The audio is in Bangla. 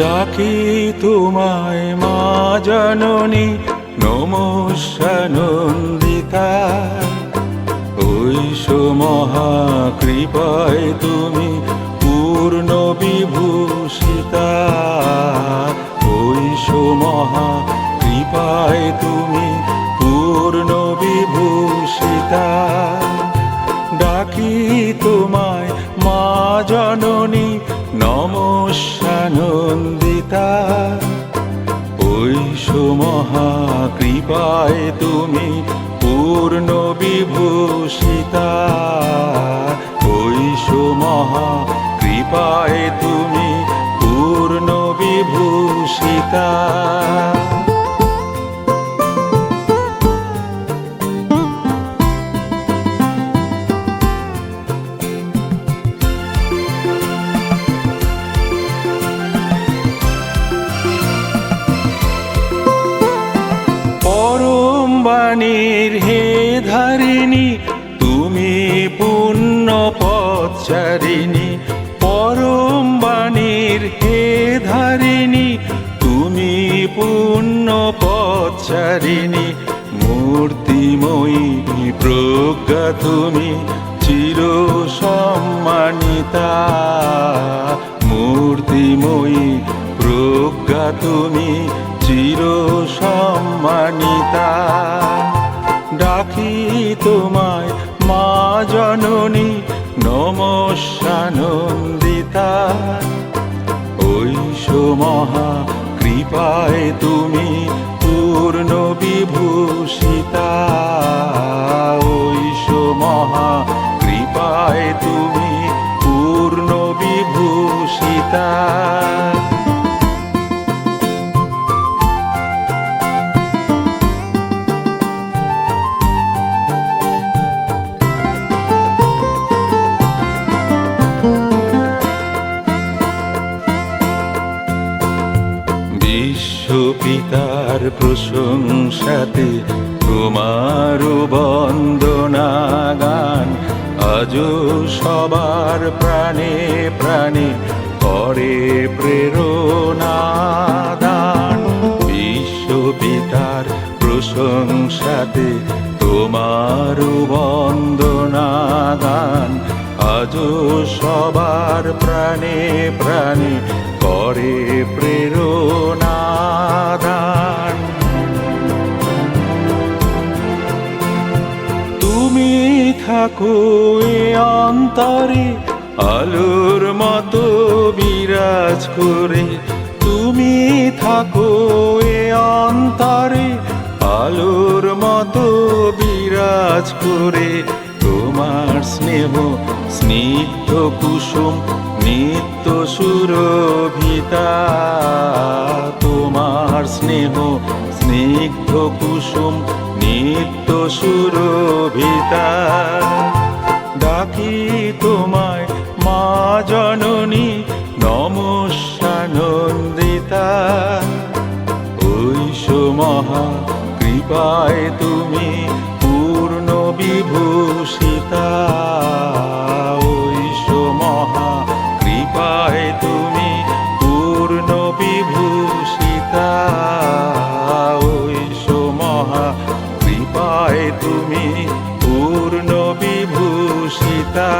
ডাকি তোমায় মা জননী নমস্যানন্দিতা। ঐশো মহাকৃপায় তুমি পূর্ণ বিভূষিতা। ঐশো মহাকৃপায় তুমি নমস্যানন্দিতা ঐশ মহাকৃপায় তুমি পূর্ণ বিভূষিতা। ঐশ মহাকৃপায় তুমি পূর্ণ বিভূষিতা। পরম বাণীর হে ধারিণী, তুমি পুণ্য পথচারিণী পরম বাণীর হে ধারিণী, তুমি পুণ্য পথচারিণী মূর্তিময়ী প্রজ্ঞা তুমি, চির সম্মানিতা। মূর্তিময়ী প্রজ্ঞা তুমি চির সম্মানিতা ডাকি তোমায়, মা জননী ঐশ মহা কৃপায় তুমি পূর্ণ বিভূষিতা। ঐশ মহা কৃপায় তুমি পূর্ণ বিভূষিতা। বিশ্বপিতার প্রশংসাতে তোমার বন্দনা গান আজও সবার প্রাণে প্রাণে করে প্রেরণা দান বিশ্বপিতার প্রশংসাতে তোমার বন্দনা গান আজও সবার প্রাণে প্রাণে করে প্রেরণা দান তুমি থাকো এ অন্তরে, আলোর মতো বিরাজ করে। তুমি থাকো এ অন্তরে, আলোর মতো বিরাজ করে। তোমার স্নেহ, স্নিগ্ধ কুসুম, নিত্য সুরভিতা। তোমার স্নেহ, স্নিগ্ধ কুসুম, নিত্য সুরভিতা। ডাকি তোমায়, মা জননী, নমস্যানন্দিতা। বিভূষিতা ঐশ মহা কৃপায় তুমি পূর্ণ বিভূষিতা ঐশ মহা কৃপায় তুমি পূর্ণ বিভূষিতা।